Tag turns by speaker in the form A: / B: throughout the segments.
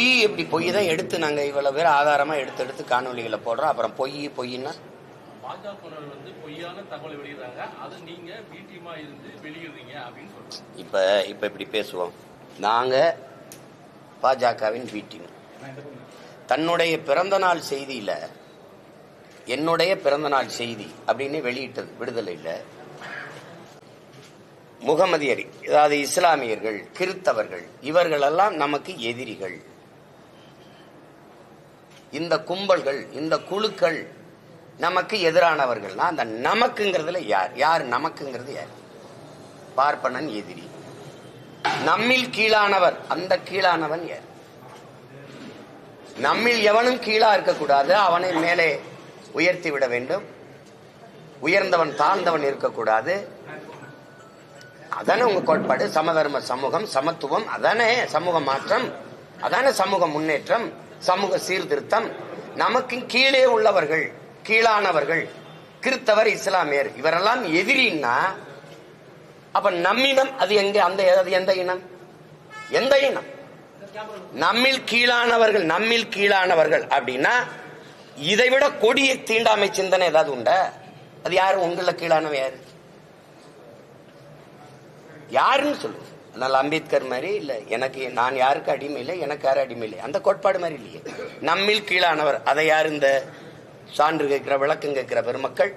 A: பொய் எப்படி பொய் தான் எடுத்து நாங்க இவ்வளவு பேர் ஆதாரமா எடுத்து எடுத்து காணொலிகளை போடுறோம். அப்புறம் பொய் பொய்ன்னா?
B: பாஜகவினர் வந்து பொய்யான தகவலை வெளியிடுறாங்க. அதை நீங்க பி டீமா இருந்து வெளியிடுறீங்க அப்படின்னு சொல்றாங்க.
A: இப்ப இப்ப இப்படி பேசுவோம். நாங்க பாஜகவின் டீம் தன்னுடைய பிறந்த நாள் செய்தியில என்னுடைய பிறந்த நாள் செய்தி அப்படின்னு வெளியிட்டது விடுதலை இல்ல. முகமதியர் அதாவது இஸ்லாமியர்கள் கிறித்தவர்கள் இவர்களெல்லாம் நமக்கு எதிரிகள். இந்த கும்பல்கள் இந்த குழுக்கள் நமக்கு எதிரானவர்கள்னா அந்த நமக்குங்கிறதுல யார்? யார் நமக்குங்கிறது யார்? பார்ப்பனன் எதிரி. நம்மில் கீழானவர். அந்த கீழானவன் யார்? நம்மில் எவனும் கீழா இருக்கக்கூடாது. அவனை மேலே உயர்த்தி விட வேண்டும். உயர்ந்தவன் தாழ்ந்தவன் இருக்கக்கூடாது. அதானே உங்க கோட்பாடு. சமதர்ம சமூகம் சமத்துவம். அதானே சமூக மாற்றம். அதானே சமூக முன்னேற்றம். சமூக சீர்திருத்தம் நமக்கு கீழே உள்ளவர்கள் கீழானவர்கள் கிறித்தவர் இஸ்லாமியர் இவரெல்லாம் எதிரின்னா அப்ப நம்மிடம் அது எங்க அந்த அது எந்த இனம்? எந்த இனம்? நம்மில் கீழானவர்கள் நம்மில் கீழானவர்கள் அப்படின்னா இதைவிட கொடிய தீண்டாமை சிந்தனை ஏதாவது உண்டா? அது யாரு? உங்கள கீழானவ யாரு? யாருன்னு சொல்லுங்க. அதனால அம்பேத்கர் மாதிரி இல்லை. எனக்கு நான் யாருக்கு அடிமை இல்லை எனக்கு யாரும் அடிமை இல்லை. அந்த கோட்பாடு மாதிரி இல்லையே. நம்மில் கீழானவர் அதை யார் இந்த சான்று கேட்கிற விளக்கம் கேட்கிற பெருமக்கள்?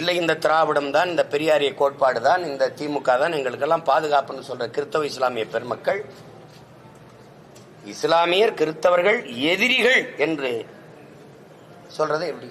A: இல்லை இந்த திராவிடம் தான் இந்த பெரியாரிய கோட்பாடு தான் இந்த திமுக தான் எங்களுக்கெல்லாம் பாதுகாப்புன்னு சொல்ற கிறிஸ்தவ இஸ்லாமிய பெருமக்கள். இஸ்லாமியர் கிறிஸ்தவர்கள் எதிரிகள் என்று சொல்றதை எப்படி?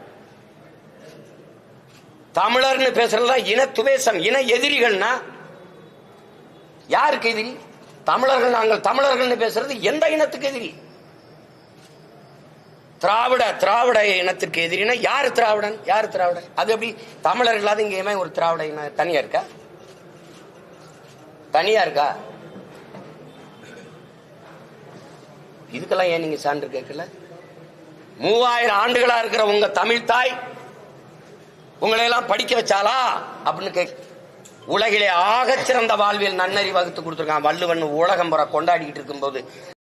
A: தமிழர்னு பேசுறதுலாம் இன துவேசம் இன எதிரிகள்னா யாருக்கு எதிரி? தமிழர்கள் நாங்கள் தமிழர்கள்னு பேசுறது எந்த இனத்துக்கு எதிரி? திராவிட திராவிட இனத்திற்கு எதிரினா யார் திராவிடன்? யார் திராவிடன்? அது எப்படி? தமிழர் இல்லாத இங்க ஒரு திராவிட இனம் தனியா இருக்கா? தனியா இருக்கா? இதுக்கெல்லாம் ஏன் நீங்க சான்று கேட்கல? மூவாயிரம் ஆண்டுகளா இருக்கிற உங்க தமிழ் தாய் உங்களை எல்லாம் படிக்க வச்சாலா அப்படின்னு கேக் உலகிலே ஆக சிறந்த வாழ்வில் நன்னறி வகுத்து கொடுத்துருக்கான் வள்ளுவன். உலகம் புற கொண்டாடிக்கிட்டு இருக்கும்போது